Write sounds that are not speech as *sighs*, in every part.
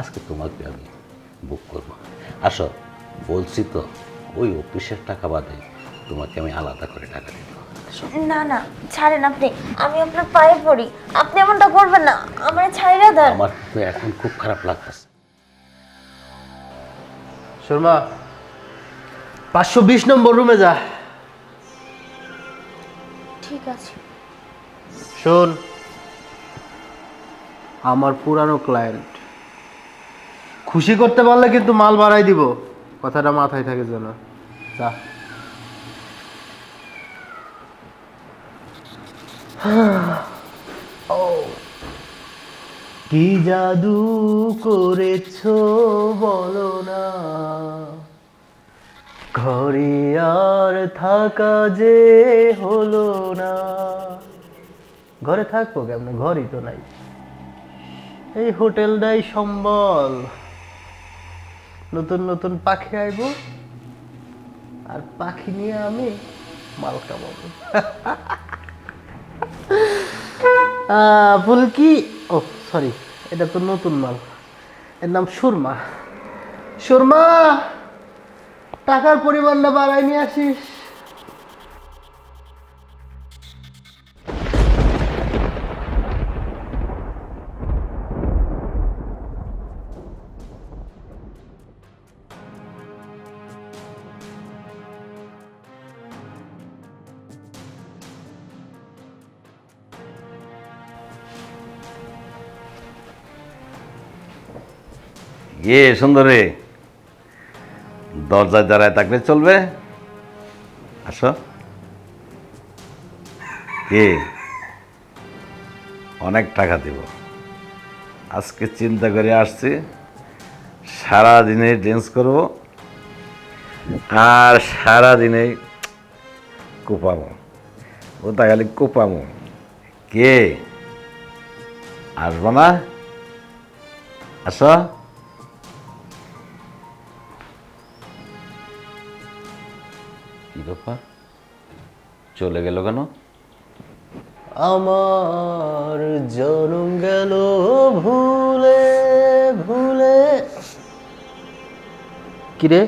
আজকে তোমাকে আমি বুক করব। আসো বলছি তো ওই অফিসের টাকা বাদে তোমাকে আমি আলাদা করে টাকা দিব। না না ছাড়েন আপনি আমি আপনার পায়ে পড়ি। আপনি এমনটা করবেন না আমার ছাইরা দেন আমার তো এখন খুব খারাপ লাগতেছে। শর্মা পাঁচশো বিশ নম্বর রুমে যা। ঠিক আছে। শোন। আমার পুরানো ক্লায়েন্ট খুশি করতে পারলে কিন্তু মাল বাড়াই দিব। কথাটা মাথায় থাকে যেন। যা। *sighs* কি জাদু করেছ বলো না। ঘরে আর থাকা যে হলো না। ঘরে থাকব কেমন? ঘরই তো নাই। এই হোটেলটাই সম্বল। নতুন নতুন পাখি আইব, আর পাখি নিয়ে আমি মাল কামাবো। ফুলকি, ও সরি এটা তো নতুন মাল। এর নাম সুরমা। সুরমা, টাকার পরিমাণটা বাড়াই নিয়ে আসিস। ইয়ে সুন্দরী, দরজায় দাঁড়ায় থাকলে চলবে। আসো। কি? অনেক টাকা দিব। আজকে চিন্তা করে আসছি সারা দিনে ড্যান্স করব, আর সারা দিনে কোপামো ওটা খালি কোপামো কে? আসব না? আসো। কি ব্যাপার? চলে গেল কেন? আমার জনম গেল ভুলে ভুলে। কিরে?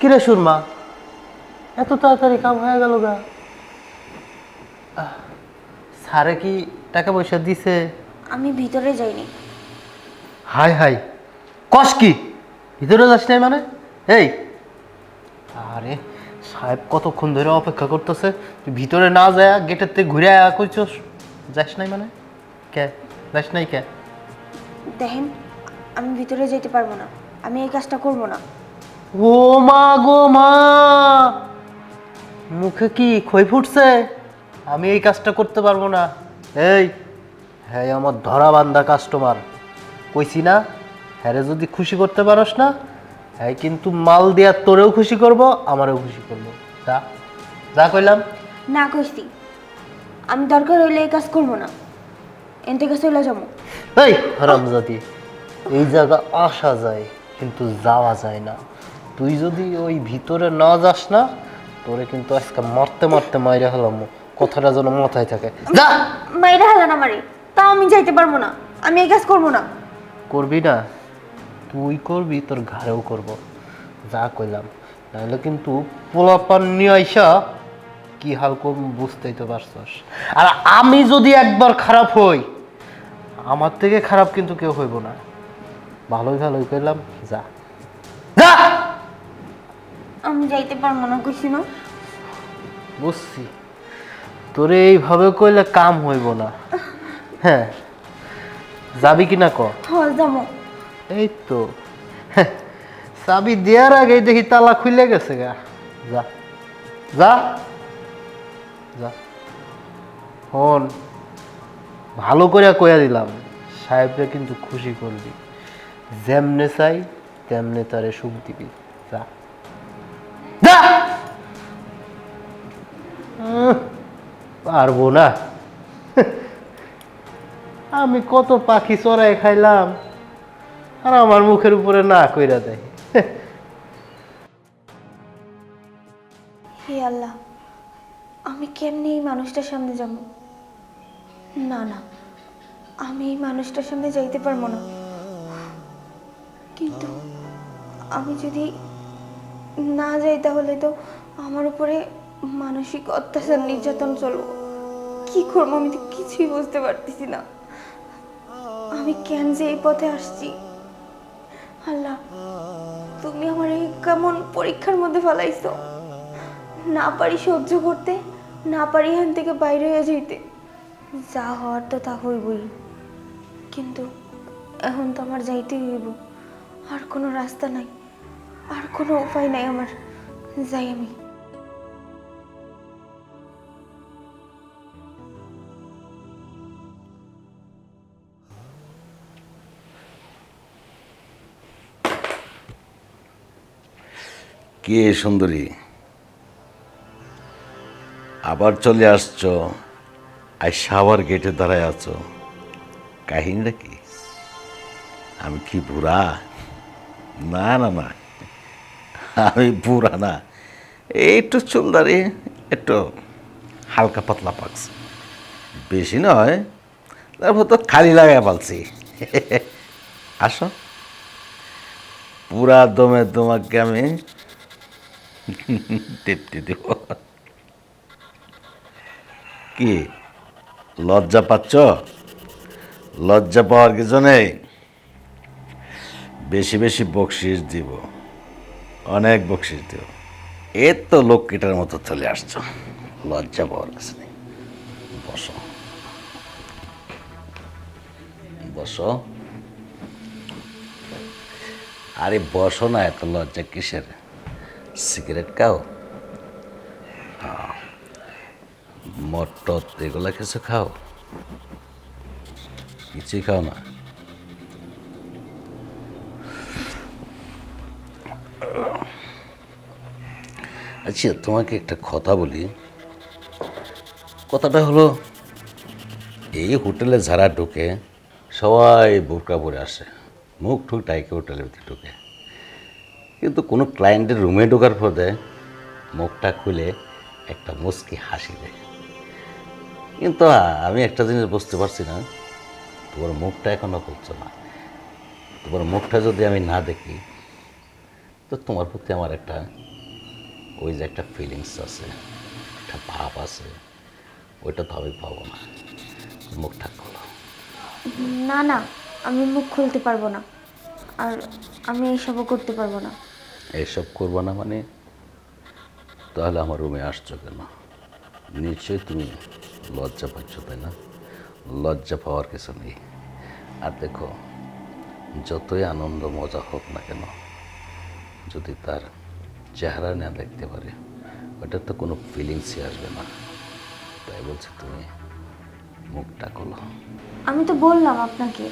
কিরে সুরমা? এত তাড়াতাড়ি কাম হয়ে গেল গা। আহ, স্যারে কি টাকা পয়সা দিছে? আমি ভিতরে যাইনি। হাই হাই কস কি? ভিতরে যাস নাই মানে? এই আরে সাহেব কতক্ষণ ধরে অপেক্ষা করতেছে? তুই ভিতরে না যায় গেটের থেকে ঘুরে আয়া কইছস? যাস নাই মানে? কে? যাস নাই কে? দেখেন আমি ভিতরে যেতে পারব না। আমি এই কাজটা করব না। ও মা গো মা! মুখে কি খই ফুটছে? আমি এই কাজটা করতে পারব না। এই হ্যাঁ আমার ধরা বান্ধা কাস্টমার কইছি না? হ্যাঁ যদি খুশি করতে পারস না হ্যাঁ কিন্তু মাল দিয়া তোরেও খুশি করব আমারও খুশি করব। যা যা কইলাম। না কইছি। আমি দরকার হইলে এই কাজ করব না। এন থেকে চলে যাব। এই হারামজাদি এই জায়গা আসা যায় কিন্তু যাওয়া যায় না। তুই যদি ওই ভিতরে না যাস না তোরে কিন্তু আজকে মারতে মারতে মাইরে হলাম কথাটা যেন মাথায় থাকে। যা! মাইরা হালান আমারে। তাও আমি যাইতে পারব না। আমি এই কাজ করব না। করবি না? তুই করবি তোর ঘরেও করব। যা কইলাম। নাহলে কিন্তু পোলাপান নিয়ে আইসা কি হাল করব বুঝতেই তো পারছস। আর আমি যদি একবার খারাপ হই আমার থেকে খারাপ কিন্তু কেউ হইব না। ভালোই ভালোই কইলাম যা। যা! আমি যাইতে পারব না কইছি না। বুঝছি। তোরে এইভাবে কইলে কাম হইব না। হ্যাঁ যাবি কি না ক? হল যাব। এই তো *laughs* চাবি দেওয়ার আগে দেখি তালা খুলে গেছে গা। যা। যা। যা। হন। ভালো করে কইয়া দিলাম। সাহেবরে কিন্তু খুশি করবি। যেমনে চাই, তেমনে তারে সুখ দিবি। যা। যা! পারব না। *laughs* আমি কত পাখি চড়াই খাইলাম। আর আমার মুখের উপরে না কইরা দেয়। হে আল্লাহ, আমি কেমনে এই মানুষটার সামনে যাব? না না, আমি এই মানুষটার সামনে যাইতে পারব না। কিন্তু আমি যদি না যাই তাহলে তো আমার উপরে মানসিক অত্যাচার, নির্যাতন চলবো। কি করব আমি তো কিছুই বুঝতে পারতেছি না। আমি কেন যে এই পথে আসছি? আল্লাহ, তুমি আমার এই কেমন পরীক্ষার মধ্যে ফেলাইছো? না পারি সহ্য করতে, না পারি এখান থেকে বাইরে হয়ে যেতে যা হওয়ার তো তা হইবই। কিন্তু এখন তো আমার যাইতেই হইব। আর কোনো রাস্তা নাই, আর কোনো উপায় নাই আমার। যাই আমি। কে সুন্দরী? আবার চলে আসছ আর শাওয়ার গেটে দাঁড়ায় আছো। কাহিনীটা কি? আমি কি বুড়া? না না না। আমি বুড়া না। একটু চুল দাঁড়িয়ে একটু হালকা পাতলা পাকছে। বেশি নয়, তারপর তো খালি লাগায় পালছি। আসো। পুরা দমে তোমাকে আমি টিপতে দেব কি? লজ্জা পাচ্ছ? লজ্জা পাওয়ার কিছু নেই? বেশি বেশি বকশিস দিব। অনেক বকশিস দিব। এর তো লক্ষ্মীটার মতো চলে আসছো। লজ্জা পাওয়ার কিছু নেই। বসো। বসো। আরে বসো না, এত লজ্জা কিসের? সিগারেট খাও। মদ টদ এগুলা কিছু খাও? কিছুই খাও না। আচ্ছা তোমাকে একটা কথা বলি। কথাটা হলো, এই হোটেলে যারা ঢোকে, সবাই বোরকা পরে আসে। মুখ ঠুক টাইকে হোটেলের ভিতরে ঢোকে। কিন্তু কোনো ক্লায়েন্টের রুমে ঢোকার পরে মুখটা খুলে একটা মুচকি হাসি দেয়। কিন্তু আমি একটা জিনিস বুঝতে পারছি না, তোমার মুখটা এখনও খুলছো না। তোমার মুখটা যদি আমি না দেখি, তো তোমার প্রতি আমার একটা, ওই যে একটা ফিলিংস আছে, একটা ভাব আছে, ওইটা তো আমি পাবো না। মুখটা খোলো। না না, আমি মুখ খুলতে পারব না। আর আমি এইসবও করতে পারব না। এইসব করব না মানে? তাহলে আমার রুমে আসছো কেন? নিশ্চয়ই তুমি লজ্জা পাচ্ছ, তাই না? লজ্জা পাওয়ার কিছু নেই। আর দেখো, যতই আনন্দ, মজা হোক না কেন, যদি তার চেহারা না দেখতে পারে, ওটার তো কোনো ফিলিংসই আসবে না। তাই বলছি তুমি মুখটা খোলো। আমি তো বললাম আপনাকে,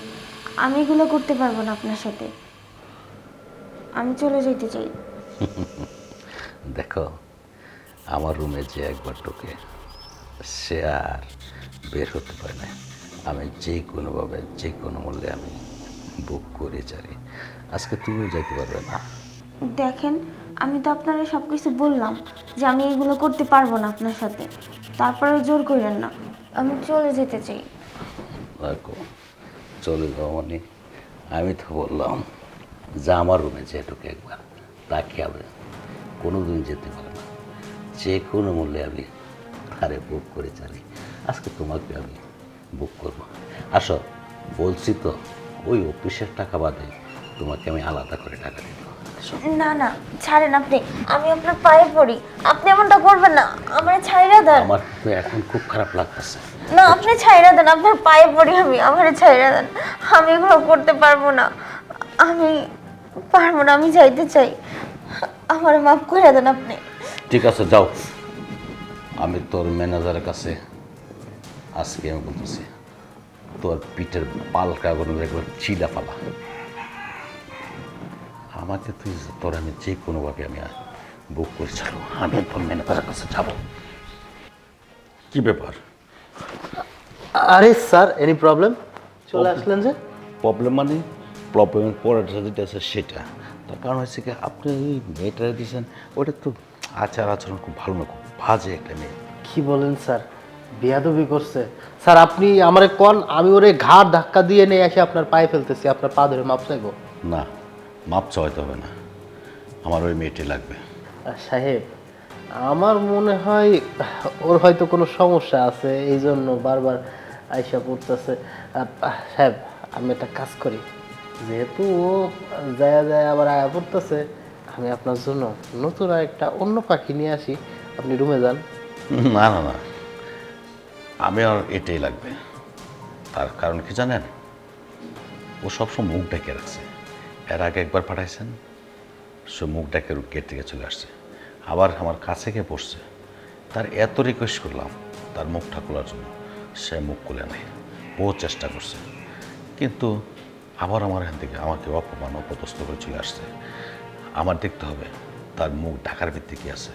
আমি এগুলো করতে পারব না আপনার সাথে। আমি চলে যেতে চাই। দেখো আমার রুমে যে একবার ঢোকে সে আর বের হতে পারে না। আমি যে কোনোভাবে যে কোনো মূল্যে আমি বুক করে চারি আজকে তুমিও যাইতে পারবে না। দেখেন আমি তো আপনারা সব কিছু বললাম যে আমি এগুলো করতে পারব না আপনার সাথে। তারপরে জোর করেন না আমি চলে যেতে চাই। দেখো চলে যাও মানে আমি তো বললাম। যে আমার রুমে যে ঢুকে একবার তাকে আমি কোনো দিন যেতে পারে না। যে কোনো মূল্যে আমি তারে বুক করে চালি আজকে তোমাকে আমি বুক করব। আসো বলছি তো ওই অফিসের টাকা বাদে তোমাকে আমি আলাদা করে টাকা দিব। না না ছাড়েন আপনি। আমি আপনার পায়ে পড়ি। আপনি এমনটা করবেন না। আমার ছাইরা দেন। আমার তো এখন খুব খারাপ লাগতেছে। না আপনি ছাইরা দেন। আপনার পায়ে পড়ি আমি। আমার ছাইরা দেন। আমি এগুলো করতে পারব না। আমি পারব না আমি যাইতে চাই। আমার মাফ করে দেন আপনি। ঠিক আছে যাও। আমি তোর ম্যানেজারের কাছে আজকে আমি বলতেছি তোর পিঠের পালকা কোনো একবার চিলা পালা। আমাকে তুই তোর আমি যে কোনোভাবে আমি বুক করে ছাড়ো আমি তোর ম্যানেজারের কাছে যাব। কি ব্যাপার? আরে স্যার এনি প্রবলেম চলে আসলেন যে? প্রবলেম মানে? প্রবলেমের পরেটা যেটা আছে সেটা। তার কারণ হচ্ছে কি আপনি ওই মেয়েটা দিয়েছেন ওটা তো আচার আচরণ খুব ভালো না খুব বাজে একটা মেয়ে। কি বলেন স্যার? বিয়াদবি করছে। স্যার আপনি আমারে কন আমি ওরে ঘাড় ধাক্কা দিয়ে নিয়ে এসে আপনার পায়ে ফেলতেছি আপনার পা ধরে মাপ চাইব? না মাপ চাইতে হবে না। আমার ওই মেয়েটি লাগবে। সাহেব আমার মনে হয় ওর হয়তো কোনো সমস্যা আছে এই জন্য বারবার আইসা পড়তেছে। সাহেব আমি একটা কাজ করি। যেহেতু ও যায় যায় আবার আয়া পড়তেছে, আমি আপনার জন্য নতুন একটা অন্য পাখি নিয়ে আসি। আপনি রুমে যান। না না না। আমি আর এটাই লাগবে। তার কারণ কি জানেন? ও সবসময় মুখ ডেকে রাখছে। এর আগে একবার পাঠাইছেন, সে মুখ ডেকে গেট থেকে চলে আসছে। আবার আমার কাছে গিয়ে পড়ছে তার এত রিকোয়েস্ট করলাম, তার মুখটা খোলার জন্য। সে মুখ খুলে নেই। বহু চেষ্টা করছে। কিন্তু আবার আমার এখান থেকে আমাকে অপমান অপদস্থ করে চলে আসছে। আমার দেখতে হবে তার মুখ ঢাকার ভিত্তি কি আছে।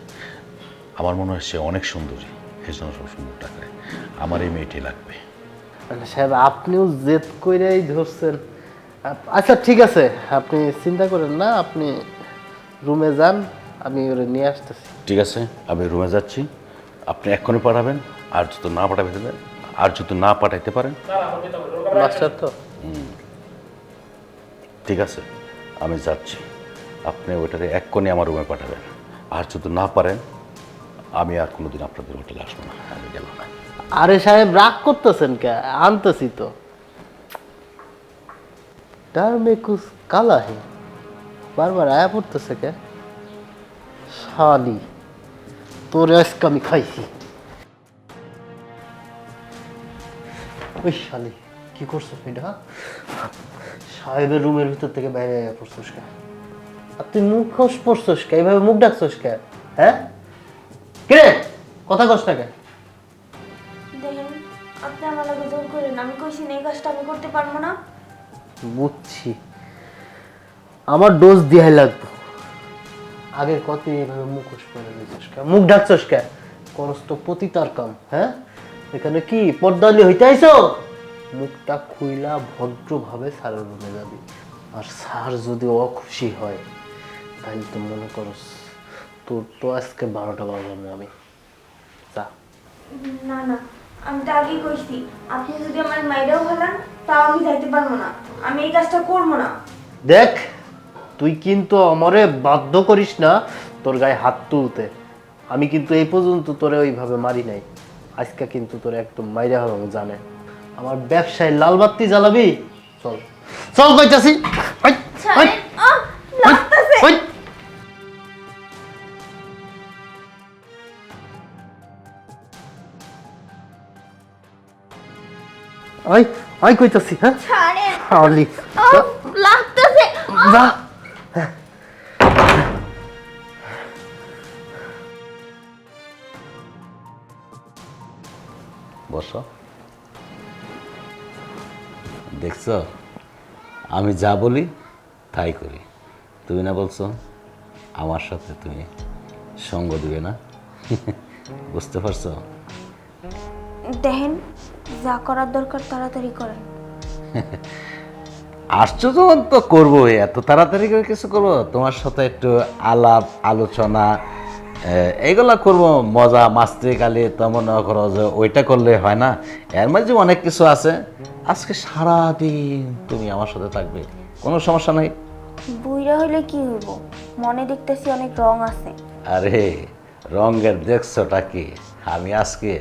আমার মনে হয় সে অনেক সুন্দরী এই জন্য সবসময় মুখ ঢাকায়। আমার এই মেয়েটি লাগবে। মানে সাহেব আপনিও জেদ কইরাই ধরছেন। আচ্ছা ঠিক আছে আপনি চিন্তা করেন না আপনি রুমে যান আমি ওরে নিয়ে আসতেছি। ঠিক আছে আমি রুমে যাচ্ছি। আপনি এক্ষুনি পাঠাবেন আর যদি না পাঠাতে দেবেন আর যদি না পাঠাইতে পারেন। মাস্টার তো। ঠিক আছে, আমি যাচ্ছি। আপনি ওইটারে এক্ষুনি আমার রুমে পাঠাবেন। আর যদি না পারেন, আমি আর কোনোদিন আপনাদের হোটেলে আসব না। আমি গেলাম। আরে সাহেব, রাগ করতেছেন কে? আনতেছি তো। ডার মে কুছ কালা বারবার আয়া পড়তেছে কে? শালি, তোর আজকে আমি খাইছি। ওই শালি, কি করছ এটা? সাহেবের রুমের ভিতর থেকে বাইরে পড়ছোস কে? আর তুই মুখ খোস পড়ছোস কে? এইভাবে মুখ ডাকছোস কে? হ্যাঁ? কে কথা কস না কে? দেখেন আপনি আমার লাগে জোর করেন। আমি কইছি না এই কাজটা আমি করতে পারব না। বুঝছি। আমার ডোজ দিয়াই লাগবে। আগের কত এইভাবে মুখোশ করে কে? মুখ ঢাকছস কে? করস তো পতিতার কাম হ্যাঁ? এখানে কি পর্দালি হইতে আইছো মুখটা খুইলা ভদ্রভাবে স্যারের রুমে যাবি আর স্যার যদি অখুশি হয় তাহলে তো মনে করস তোর তো আজকে বারোটা বাজাবো আমি। না না আমি তো আগেই কইছি আপনি যদি আমার মাইরাও ফেলান তাও আমি যাইতে পারব না। আমি এই কাজটা করব না। দেখ তুই কিন্তু আমারে বাধ্য করিস না তোর গায়ে হাত তুলতে। আমি কিন্তু এই পর্যন্ত তোরে ওইভাবে মারি নাই। আজকে কিন্তু তোরে একদম মাইরা হলাম জানে। আমার ব্যবসায় লাল বাত্তি জ্বালাবি? চল। চল কইতাছি। ওই ওই। কইতাছি হ্যাঁ? আহ, লাগতাছে। দেখছ? আমি যা বলি তাই করি। তুমি না বলছো আমার সাথে তুমি সঙ্গ দিবে না? *laughs* বুঝতে পারছ? দেখেন যা করার দরকার তাড়াতাড়ি করেন। *laughs* আসছো যখন তো করব এত তাড়াতাড়ি করে কিছু করব? তোমার সাথে একটু আলাপ আলোচনা এগুলা করব মজা মাস্তি কালি তো মনে করো যে ওইটা করলে হয় না? এর মাঝে অনেক কিছু আছে। আজকে সারাদিন তুমি আমার সাথে থাকবে। কোনো সমস্যা নাই? বুইরা হইলে কি হইব? মনে দেখতেছি অনেক রং আছে। আরে রঙের দেখছোটা কি? আমি আজকে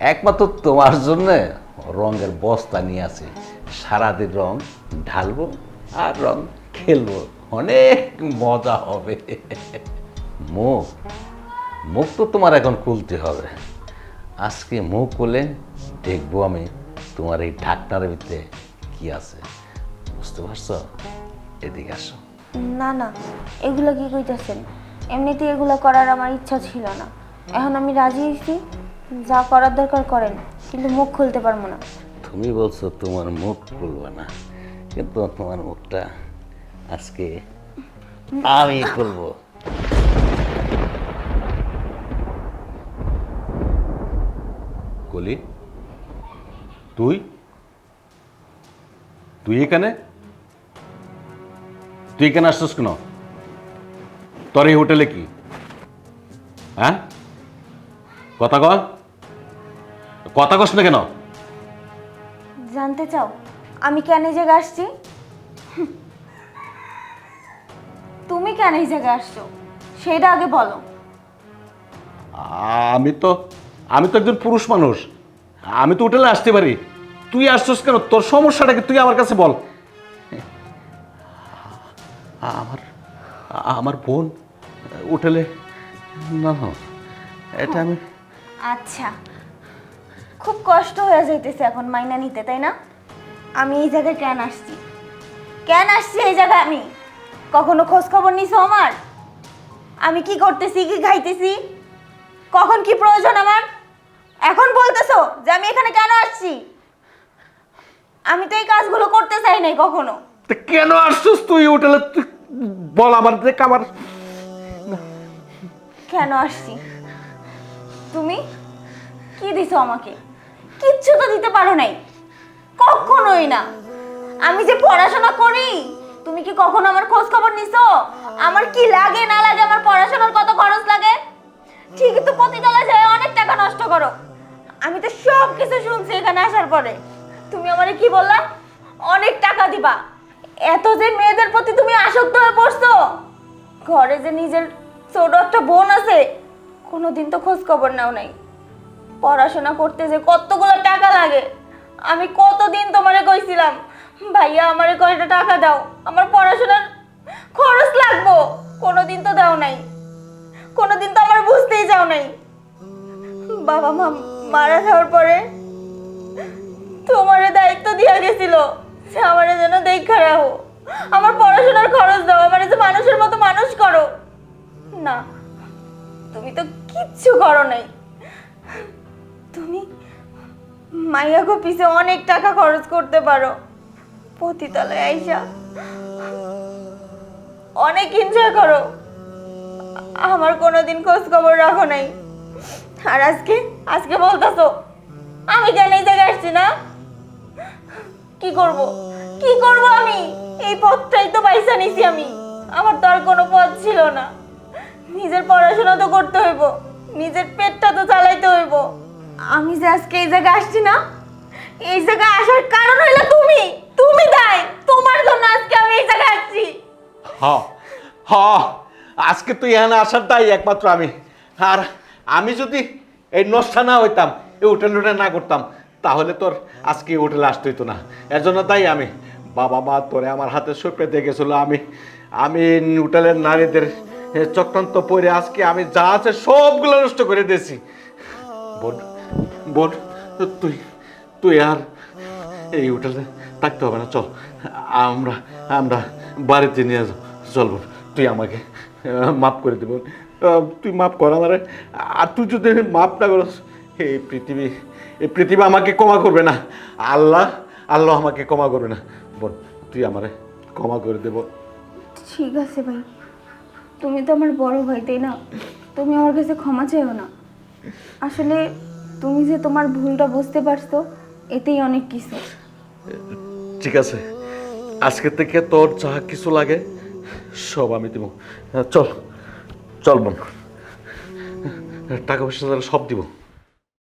একমাত্র তোমার জন্য রঙের বস্তা নিয়ে আছি। সারাদিন রং ঢালবো আর রং খেলব। অনেক মজা হবে। মুখ মুখ তো তোমার এখন খুলতে হবে। আজকে মুখ খুলে দেখব আমি। তোমার এই ঢাকনার ভিতরে কি আছে? বুঝতে পারছ? এদিকে আসো। না না এগুলো কি কইতাছেন? এমনিতে এগুলো করার আমার ইচ্ছা ছিল না। এখন আমি রাজি হয়েছি যা করার দরকার করেন কিন্তু মুখ খুলতে পারব না। তুমি বলছো তোমার মুখ খুলবে না কিন্তু তোমার মুখটা আজকে আমি খুলবো। কলি? তুই তুই এখানে? তুই এখানে আসছিস কেন? তোর এই হোটেলে কি? হ্যাঁ? কথা কর কথা কস না কেন? জানতে চাও আমি কেন এই জায়গায় আসছি? তুমি কেন এই জায়গায় আসছো? সেটা আগে বলো। আমি তো আমি তো একজন পুরুষ মানুষ। আমি তো হোটেলে আসতে পারি। তুই আসছিস কেন? তোর সমস্যাটাকে তুই আমার কাছে বল। আমার আমার বোন হোটেলে না না, এটা আমি আচ্ছা। খুব কষ্ট হয়ে যাইতেছে এখন মাইনা নিতে, তাই না? আমি এই জায়গায় কেন আসছি? কেন আসছি এই জায়গায় আমি? কখনো খোঁজ খবর নিছো আমার? আমি কি করতেছি, কি খাইতেছি? কখন কি প্রয়োজন আমার? এখন বলতেছো যে আমি এখানে কেন আসছি? আমি তো এই কাজগুলো করতে চাই নাই কখনো। তা কেন আসছিস তুই হোটেলে? বল আমার দেখ আমার। কেন আসছি? তুমি? কি দিছো আমাকে? কিচ্ছু তো দিতে পারো নাই। কখনোই না। আমি যে পড়াশোনা করি তুমি কি কখনো আমার খোঁজ খবর নিছো? আমার কি লাগে না লাগে আমার পড়াশোনার কত খরচ লাগে? ঠিকই তো প্রতিতলা যায়, অনেক টাকা নষ্ট করো। আমি তো সব কিছু শুনছি এখানে আসার পরে। তুমি আমারে কি বললা? অনেক টাকা দিবা। এত যে মেয়েদের প্রতি তুমি আসক্ত হয়ে পড়ছো। ঘরে যে নিজের ছোট একটা বোন আছে, কোনোদিন তো খোঁজ খবর নাও নাই। পড়াশোনা করতে যে কতগুলো টাকা লাগে। আমি কতদিন তোমারে কইছিলাম, ভাইয়া, আমারে কয়টা টাকা দাও? আমার পড়াশোনার খরচ লাগবো। কোনোদিন তো দাও নাই। কোনোদিন তো আমার বুঝতেই যাও নাই। বাবা মা মারা যাওয়ার পরে তোমারে দায়িত্ব দিয়া গেছিল যে আমারে যেন দেখা রাখো আমার পড়াশোনার খরচ দাও, আমারে যে মানুষের মতো মানুষ করো। না, তুমি তো কিচ্ছু করো নাই। তুমি মাইয়াগো পিছে অনেক টাকা খরচ করতে পারো। পতিতলায় আইসা অনেক এনজয় করো। আমার কোনোদিন খোঁজ খবর রাখো নাই। আর আজকে আজকে বলতেছো, আমি কেন এই জায়গায় আসছি না? কি করব? কি করব আমি? এই পথটাই তো পয়সা নিছি আমি। আমার তো আর কোনো পথ ছিল না। নিজের পড়াশোনা তো করতে হইব। নিজের পেটটা তো চালাইতে হইব। আমি যে আজকে এই জায়গায় আসছি না, এই জায়গায় আসার কারণ হইল তুমি। তুমি দায়। তোমার জন্য আজকে আমি এই জায়গায় আসছি। হ হ। আজকে তুই এখানে আসার তাই একমাত্র আমি। আর আমি যদি এই নষ্টা না হইতাম, এই হোটেল হোটেল না করতাম, তাহলে তোর আজকে হোটেলে আসতে হইতো না। এর জন্য তাই আমি। বাবা মা, তোরে আমার হাতে সপে দিয়ে গেছিল। আমি আমি হোটেলের নারীদের চক্রান্ত পরে আজকে আমি যা আছে সবগুলো নষ্ট করে দিয়েছি। বোন বোন, তুই তুই আর এই হোটেলে থাকতে হবে না। চল, আমরা আমরা বাড়িতে নিয়ে চল তুই আমাকে মাফ করে দেব। তুই মাফ কর আমারে। আর তুই যদি মাফ না করস এই পৃথিবী এই পৃথিবী আমাকে ক্ষমা করবে না। আল্লাহ আল্লাহ আমাকে ক্ষমা করবে না। বোন তুই আমারে ক্ষমা করে দেব। ঠিক আছে ভাই। তুমি তো আমার বড় ভাই তাই না? তুমি আমার কাছে ক্ষমা চাইও না। আসলে তুমি যে তোমার ভুলটা বুঝতে পারছ এতেই অনেক কিছু। ঠিক আছে। আজকে থেকে তোর যা কিছু লাগে সব আমি দিব। চল চল বোন। টাকা পয়সা তাহলে সব দিব।